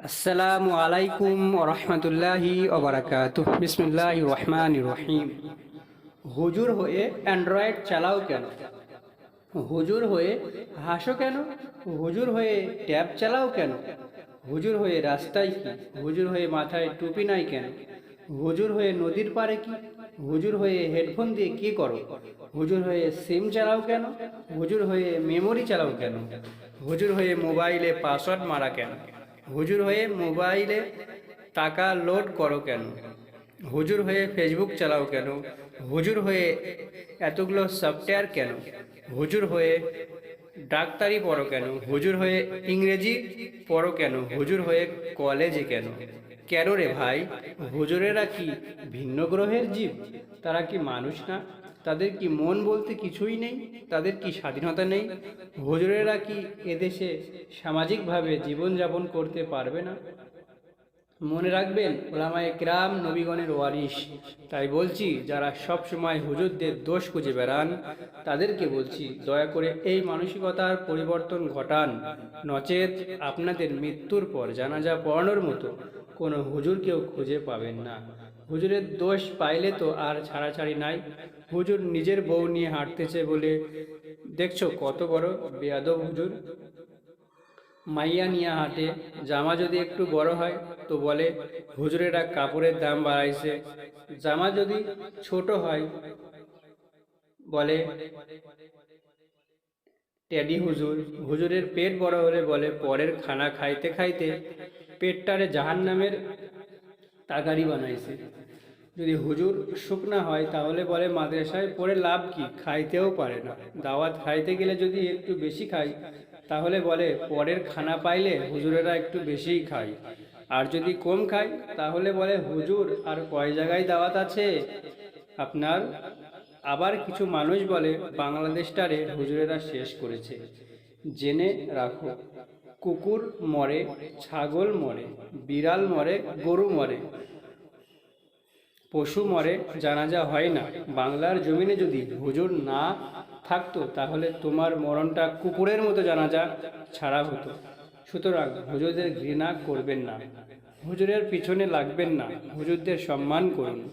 আসসালামু আলাইকুম রহমতুল্লাহি ওবরাকাত বিসমুল্লাহ রহমান রহিম হুজুর হয়ে অ্যান্ড্রয়েড চালাও কেন হুজুর হয়ে হাসো কেন হুজুর হয়ে ট্যাব চালাও কেন হুজুর হয়ে রাস্তায় কি হুজুর হয়ে মাথায় টুপি নাই কেন হুজুর হয়ে নদীর পাড়ে কি হুজুর হয়ে হেডফোন দিয়ে কি করো হুজুর হয়ে সিম চালাও কেন হুজুর হয়ে মেমোরি চালাও কেন হুজুর হয়ে মোবাইলে পাসওয়ার্ড মারা কেন হুজুর হয়ে মোবাইলে টাকা লোড করো কেন? হুজুর হয়ে ফেসবুক চালাও কেন? হুজুর হয়ে এতগুলো সফটওয়্যার কেন? হুজুর হয়ে ডাক্তারি পড়ো কেন? হুজুর হয়ে ইংরেজি পড়ো কেন? হুজুর হয়ে কলেজে কেন? কেন রে ভাই? হুজুরেরা কি ভিন্ন গ্রহের জীব? তারা কি মানুষ না? তাদের কি মন বলতে কিছুই নেই? তাদের কি স্বাধীনতা নেই? হুজুরেরা কি এদেশে সামাজিকভাবে জীবনযাপন করতে পারবে না? মনে রাখবেন, ওলামায় কিরাম নবীগণের ওয়ারিশ। তাই বলছি, যারা সব সময় হুজুরদের দোষ খুঁজে বেড়ান, তাদেরকে বলছি, দয়া করে এই মানসিকতার পরিবর্তন ঘটান। নচেত আপনাদের মৃত্যুর পর জানাজা পড়ানোর মতো কোনো হুজুরকেও খুঁজে পাবেন না। হুজুরের দোষ পাইলে তো আর ছাড়াছাড়ি নাই। হুজুর নিজের বউ নিয়ে হাঁটতেছে বলে, দেখছ কত বড় বেয়াদব হুজুর? মাইয়া নিয়ে হাঁটে, জামা যদি একটু বড় হয়? তো বলে, হুজুরেরা কাপড়ের দাম বাড়াইছে, জামা যদি ছোট হয়? বলে, ট্যাডি হুজুর, হুজুরের পেট বড় হলে বলে, পরের খানা খাইতে খাইতে পেটটারে জাহান নামের তাগারি বানাইছে। যদি হুজুর শুকনা হয়, তাহলে বলে মাদ্রাসায় পড়ে লাভ কি? খাইতেও পারে না। দাওয়াত খাইতে গেলে যদি একটু বেশি খাই, তাহলে বলে পরের খানা পাইলে হুজুরেরা একটু বেশিই খায়। আর যদি কম খায়, তাহলে বলে হুজুর, আর কয় জায়গায় দাওয়াত আছে? আপনার আবার কিছু মানুষ বলে, বাংলাদেশটারে হুজুরেরা শেষ করেছে। জেনে রাখো, কুকুর মরে, ছাগল মরে, বিড়াল মরে, গরু মরে পশু মরে, জানাজা হয় না। বাংলার জমিনে যদি হুজুর না থাকতো, তাহলে তোমার মরণটা কুকুরের মতো জানাজা ছাড়া হতো। সুতরাং হুজুরদের ঘৃণা করবেন না। হুজুরের পিছনে লাগবেন না। হুজুরদের সম্মান করুন।